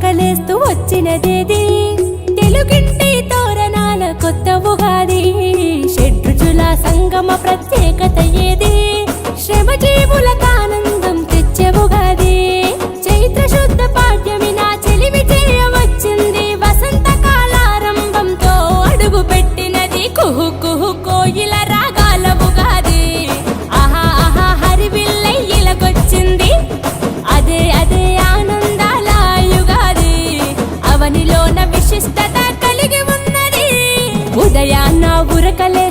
కేకలేస్తూ వచ్చినదేది తెలుగింటి తోరణాల కొత్త ఉగాది. షడ్రుచుల సంగమ ప్రత్యేకత ఏది. శ్రమ జీవులకు ఆనందం తెచ్చే ఉగాది. చైత్ర శుద్ధ పాఠ్యమి నా చెలిమి చెయ్య వచ్చింది వసంత కాలారంభంతో అడుగు పెట్టినది కుహు కుహు కోయిల విశిష్టత కలిగి ఉదయాన్న ఉరకలే